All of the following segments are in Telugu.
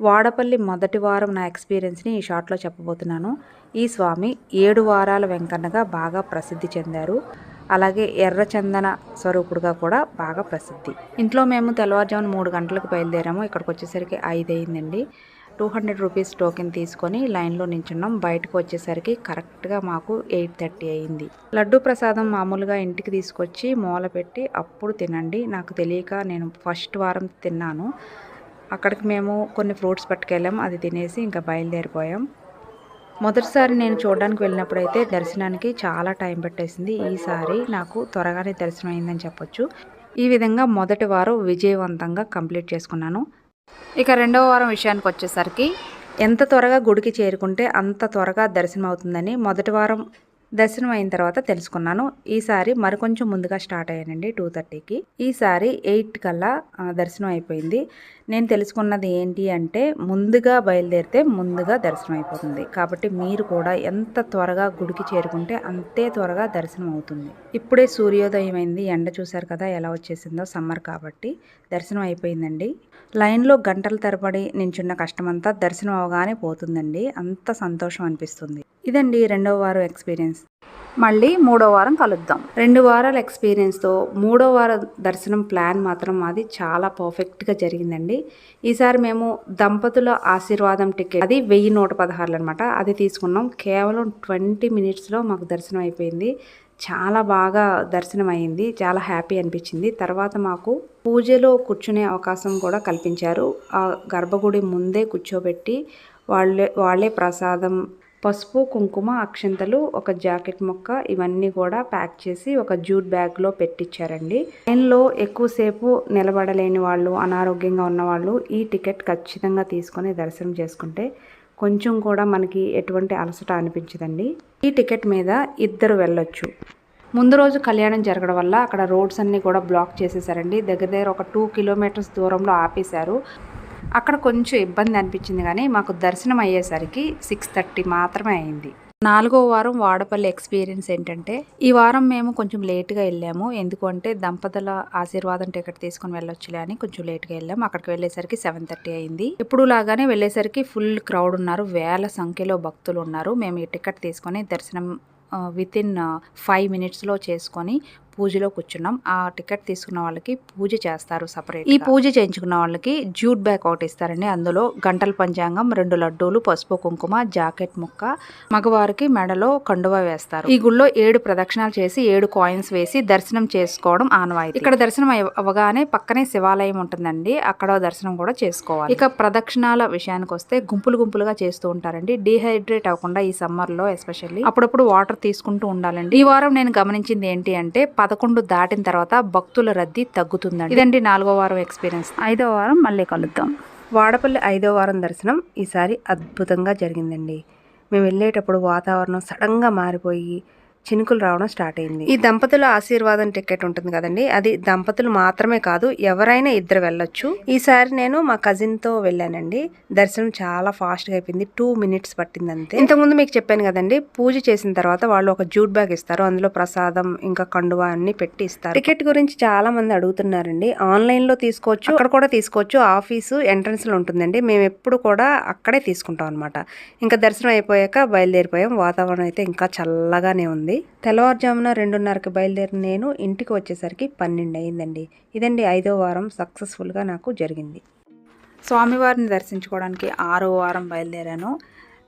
వాడపల్లి మొదటి వారం నా ఎక్స్పీరియన్స్ని ఈ షార్ట్లో చెప్పబోతున్నాను. ఈ స్వామి ఏడు వారాల వెంకన్నగా బాగా ప్రసిద్ధి చెందారు. అలాగే ఎర్రచందన స్వరూపుడుగా కూడా బాగా ప్రసిద్ధి. ఇంట్లో మేము తెల్లవారుజామున మూడు గంటలకు బయలుదేరాము. ఇక్కడికి వచ్చేసరికి ఐదు అయిందండి టూ హండ్రెడ్ రూపీస్ టోకెన్ తీసుకొని లైన్లో నించున్నాం. బయటకు వచ్చేసరికి కరెక్ట్గా మాకు ఎయిట్ థర్టీ అయింది. లడ్డు ప్రసాదం మామూలుగా ఇంటికి తీసుకొచ్చి మూల పెట్టి అప్పుడు తినండి. నాకు తెలియక నేను ఫస్ట్ వారం తిన్నాను. అక్కడికి మేము కొన్ని ఫ్రూట్స్ పట్టుకెళ్ళాం అది తినేసి ఇంకా బయలుదేరిపోయాం. మొదటిసారి నేను చూడడానికి వెళ్ళినప్పుడైతే దర్శనానికి చాలా టైం పట్టేసింది. ఈసారి నాకు త్వరగానే దర్శనం అయిందని చెప్పొచ్చు. ఈ విధంగా మొదటి వారం విజయవంతంగా కంప్లీట్ చేసుకున్నాను. ఇక రెండవ వారం విషయానికి వచ్చేసరికి ఎంత త్వరగా గుడికి చేరుకుంటే అంత త్వరగా దర్శనం అవుతుందని మొదటి వారం దర్శనం అయిన తర్వాత తెలుసుకున్నాను. ఈసారి మరికొంచెం ముందుగా స్టార్ట్ అయ్యానండి టూ థర్టీకి. ఈసారి ఎయిట్ కల్లా దర్శనం అయిపోయింది. నేను తెలుసుకున్నది ఏంటి అంటే ముందుగా బయలుదేరితే ముందుగా దర్శనం అయిపోతుంది. కాబట్టి మీరు కూడా ఎంత త్వరగా గుడికి చేరుకుంటే అంతే త్వరగా దర్శనం అవుతుంది. ఇప్పుడే సూర్యోదయం అయింది. ఎండ చూశారు కదా ఎలా వచ్చేసిందో సమ్మర్ కాబట్టి దర్శనం అయిపోయిందండి. లైన్లో గంటల తరబడి నించున్న కష్టమంతా దర్శనం అవగానే పోతుందండి. అంత సంతోషం అనిపిస్తుంది. ఇదండి రెండవ వారం ఎక్స్పీరియన్స్. మళ్ళీ మూడో వారం కలుద్దాం. రెండు వారాల ఎక్స్పీరియన్స్తో మూడో వారం దర్శనం ప్లాన్ మాత్రం మాది చాలా పర్ఫెక్ట్గా జరిగిందండి. ఈసారి మేము దంపతుల ఆశీర్వాదం టికెట్ అది వెయ్యి నూట పదహారులు అనమాట అది తీసుకున్నాం. కేవలం ట్వంటీ మినిట్స్లో మాకు దర్శనం అయిపోయింది. చాలా బాగా దర్శనం అయింది. చాలా హ్యాపీ అనిపించింది. తర్వాత మాకు పూజలో కూర్చునే అవకాశం కూడా కల్పించారు. ఆ గర్భగుడి ముందే కూర్చోబెట్టి వాళ్ళే వాళ్ళే ప్రసాదం పసుపు కుంకుమ అక్షంతలు ఒక జాకెట్ మొక్క ఇవన్నీ కూడా ప్యాక్ చేసి ఒక జూట్ బ్యాగ్లో పెట్టించారండి లైన్లో ఎక్కువసేపు నిలబడలేని వాళ్ళు అనారోగ్యంగా ఉన్న వాళ్ళు ఈ టికెట్ ఖచ్చితంగా తీసుకొని దర్శనం చేసుకుంటే కొంచెం కూడా మనకి ఎటువంటి అలసట అనిపించదండి. ఈ టికెట్ మీద ఇద్దరు వెళ్ళొచ్చు. ముందు రోజు కళ్యాణం జరగడం వల్ల అక్కడ రోడ్స్ అన్నీ కూడా బ్లాక్ చేసేసారండి. దగ్గర దగ్గర ఒక టూ కిలోమీటర్స్ దూరంలో ఆపేశారు. అక్కడ కొంచెం ఇబ్బంది అనిపించింది కానీ మాకు దర్శనం అయ్యేసరికి సిక్స్ థర్టీ మాత్రమే అయింది. నాలుగో వారం వాడపల్లి ఎక్స్పీరియన్స్ ఏంటంటే ఈ వారం మేము కొంచెం లేట్గా వెళ్ళాము. ఎందుకంటే దంపతుల ఆశీర్వాదం టికెట్ తీసుకొని వెళ్ళొచ్చులే అని కొంచెం లేట్గా వెళ్ళాము. అక్కడికి వెళ్ళేసరికి సెవెన్ థర్టీ అయింది. ఇప్పుడు లాగానే వెళ్ళేసరికి ఫుల్ క్రౌడ్ ఉన్నారు. వేల సంఖ్యలో భక్తులు ఉన్నారు. మేము ఈ టికెట్ తీసుకొని దర్శనం విత్ ఇన్ ఫైవ్ మినిట్స్లో చేసుకొని పూజలో కూర్చున్నాం. ఆ టికెట్ తీసుకున్న వాళ్ళకి పూజ చేస్తారు సపరేట్ ఈ పూజ చేయించుకున్న వాళ్ళకి జూట్ బ్యాగ్ ఒకటి ఇస్తారండి. అందులో గంటల పంచాంగం రెండు లడ్డూలు పసుపు కుంకుమ జాకెట్ ముక్క. మగవారికి మెడలో కండువా వేస్తారు. ఈ గుళ్ళో ఏడు ప్రదక్షిణాలు చేసి ఏడు కాయిన్స్ వేసి దర్శనం చేసుకోవడం ఆనవాయితీ. ఇక్కడ దర్శనం అవ- అవగానే పక్కనే శివాలయం ఉంటుందండి. అక్కడ దర్శనం కూడా చేసుకోవాలి. ఇక ప్రదక్షిణాల విషయానికి వస్తే గుంపులు గుంపులుగా చేస్తూ ఉంటారండి. డీహైడ్రేట్ అవ్వకుండా ఈ సమ్మర్లో ఎస్పెషల్లీ అప్పుడప్పుడు వాటర్ తీసుకుంటూ ఉండాలండి. ఈ వారం నేను గమనించింది ఏంటి అంటే పదకొండు దాటిన తర్వాత భక్తుల రద్దీ తగ్గుతుందండి. ఇదండి నాలుగో వారం ఎక్స్పీరియన్స్. ఐదో వారం మళ్ళీ కలుద్దాం. వాడపల్లి ఐదో వారం దర్శనం ఈసారి అద్భుతంగా జరిగిందండి. మేము వెళ్ళేటప్పుడు వాతావరణం సడన్గా మారిపోయి చినుకులు రావడం స్టార్ట్ అయింది. ఈ దంపతుల ఆశీర్వాదం టికెట్ ఉంటుంది కదండి. అది దంపతులు మాత్రమే కాదు ఎవరైనా ఇద్దరు వెళ్ళొచ్చు. ఈసారి నేను మా కజిన్తో వెళ్ళానండి. దర్శనం చాలా ఫాస్ట్గా అయిపోయింది. టూ మినిట్స్ పట్టింది అంతే. ఇంతకుముందు మీకు చెప్పాను కదండి పూజ చేసిన తర్వాత వాళ్ళు ఒక జూట్ బ్యాగ్ ఇస్తారు. అందులో ప్రసాదం ఇంకా కండువా అన్ని పెట్టి ఇస్తారు. టికెట్ గురించి చాలా మంది అడుగుతున్నారండి. ఆన్లైన్లో తీసుకోవచ్చు అక్కడ కూడా తీసుకోవచ్చు. ఆఫీసు ఎంట్రన్స్లో ఉంటుందండి. మేము ఎప్పుడు కూడా అక్కడే తీసుకుంటాం అనమాట ఇంకా దర్శనం అయిపోయాక బయలుదేరిపోయాం. వాతావరణం అయితే ఇంకా చల్లగానే ఉంది. తెల్లవారుజామున రెండున్నరకి బయలుదేరిన నేను ఇంటికి వచ్చేసరికి పన్నెండు అయిందండి. ఇదండి ఐదో వారం సక్సెస్ఫుల్గా నాకు జరిగింది. స్వామివారిని దర్శించుకోవడానికి ఆరో వారం బయలుదేరాను.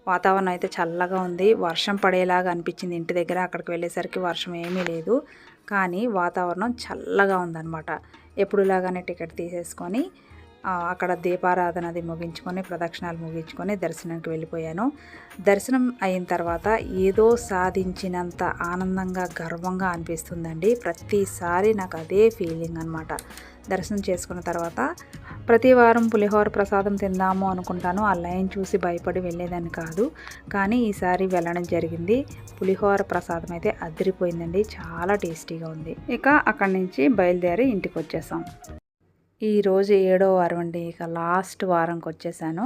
వాతావరణం అయితే చల్లగా ఉంది. వర్షం పడేలాగా అనిపించింది ఇంటి దగ్గర. అక్కడికి వెళ్ళేసరికి వర్షం ఏమీ లేదు. కానీ వాతావరణం చల్లగా ఉందన్నమాట. ఎప్పుడులాగానే టికెట్ తీసేసుకొని అక్కడ దీపారాధన అది ముగించుకొని ప్రదక్షిణాలు ముగించుకొని దర్శనానికి వెళ్ళిపోయాను. దర్శనం అయిన తర్వాత ఏదో సాధించినంత ఆనందంగా గర్వంగా అనిపిస్తుందండి. ప్రతిసారి నాకు అదే ఫీలింగ్ అనమాట దర్శనం చేసుకున్న తర్వాత ప్రతి వారం పులిహోర ప్రసాదం తిందాము అనుకుంటాను. ఆ లైన్ చూసి భయపడి వెళ్ళేదాన్ని కాదు. కానీ ఈసారి వెళ్ళడం జరిగింది. పులిహోర ప్రసాదం అయితే అదిరిపోయిందండి. చాలా టేస్టీగా ఉంది. ఇక అక్కడి నుంచి బయలుదేరి ఇంటికి వచ్చేసాం. ఈరోజు ఏడో వారం అండి. ఇక లాస్ట్ వారంకి వచ్చేసాను.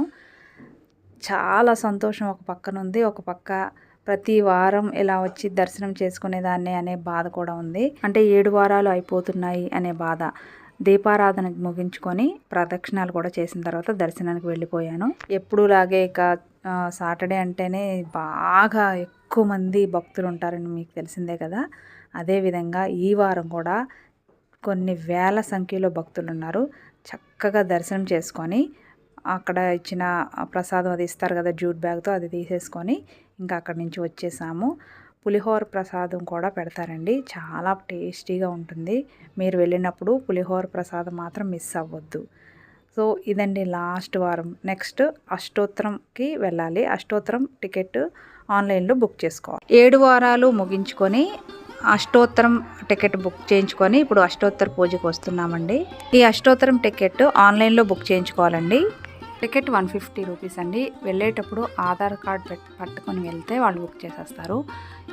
చాలా సంతోషం ఒక పక్కన ఉంది. ఒక పక్క ప్రతి వారం ఇలా వచ్చి దర్శనం చేసుకునేదాన్ని అనే బాధ కూడా ఉంది. అంటే ఏడు వారాలు అయిపోతున్నాయి అనే బాధ. దీపారాధన ముగించుకొని ప్రదక్షిణాలు కూడా చేసిన తర్వాత దర్శనానికి వెళ్ళిపోయాను. ఎప్పుడులాగే ఇక సాటర్డే అంటేనే బాగా ఎక్కువ మంది భక్తులు ఉంటారని మీకు తెలిసిందే కదా. అదేవిధంగా ఈ వారం కూడా కొన్ని వేల సంఖ్యలో భక్తులు ఉన్నారు చక్కగా దర్శనం చేసుకొని అక్కడ ఇచ్చిన ప్రసాదం అది ఇస్తారు కదా జూట్ బ్యాగ్తో అది తీసేసుకొని ఇంకా అక్కడి నుంచి వచ్చేసాము. పులిహోర ప్రసాదం కూడా పెడతారండి. చాలా టేస్టీగా ఉంటుంది. మీరు వెళ్ళినప్పుడు పులిహోర ప్రసాదం మాత్రం మిస్ అవ్వద్దు. సో ఇదండి లాస్ట్ వారం. నెక్స్ట్ అష్టోత్తరంకి వెళ్ళాలి. అష్టోత్తరం టికెట్ ఆన్లైన్లో బుక్ చేసుకోవాలి. ఏడు వారాలు ముగించుకొని అష్టోత్తరం టికెట్ బుక్ చేయించుకొని ఇప్పుడు అష్టోత్తర పూజకి వస్తున్నామండి. ఈ అష్టోత్తరం టికెట్ ఆన్లైన్లో బుక్ చేయించుకోవాలండి. టికెట్ వన్ ఫిఫ్టీ రూపీస్ అండి. వెళ్ళేటప్పుడు ఆధార్ కార్డ్ పట్టుకొని వెళ్తే వాళ్ళు బుక్ చేసేస్తారు.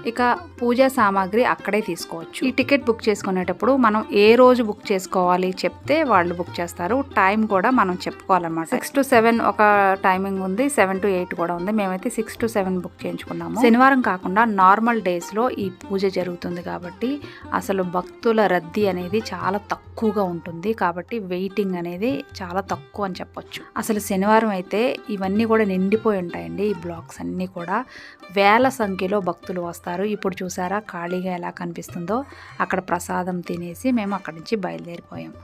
ఇక పూజా సామాగ్రి అక్కడే తీసుకోవచ్చు. ఈ టికెట్ బుక్ చేసుకునేటప్పుడు మనం ఏ రోజు బుక్ చేసుకోవాలి చెప్తే వాళ్ళు బుక్ చేస్తారు. టైం కూడా మనం చెప్పుకోవాలన్నమాట. సిక్స్ టు సెవెన్ ఒక టైమింగ్ ఉంది. సెవెన్ టు ఎయిట్ కూడా ఉంది. మేమైతే సిక్స్ టు సెవెన్ బుక్ చేయించుకున్నాము. శనివారం కాకుండా నార్మల్ డేస్లో ఈ పూజ జరుగుతుంది కాబట్టి అసలు భక్తుల రద్దీ అనేది చాలా తక్కువగా ఉంటుంది. కాబట్టి వెయిటింగ్ అనేది చాలా తక్కువ అని చెప్పొచ్చు. అసలు శనివారం అయితే ఇవన్నీ కూడా నిండిపోయి ఉంటాయండి ఈ బ్లాక్స్ అన్నీ కూడా. వేల సంఖ్యలో భక్తులు వస్తారు. ఇప్పుడు చూసారా ఖాళీగా ఎలా కనిపిస్తుందో. అక్కడ ప్రసాదం తినేసి మేము అక్కడి నుంచి బయలుదేరిపోయాం.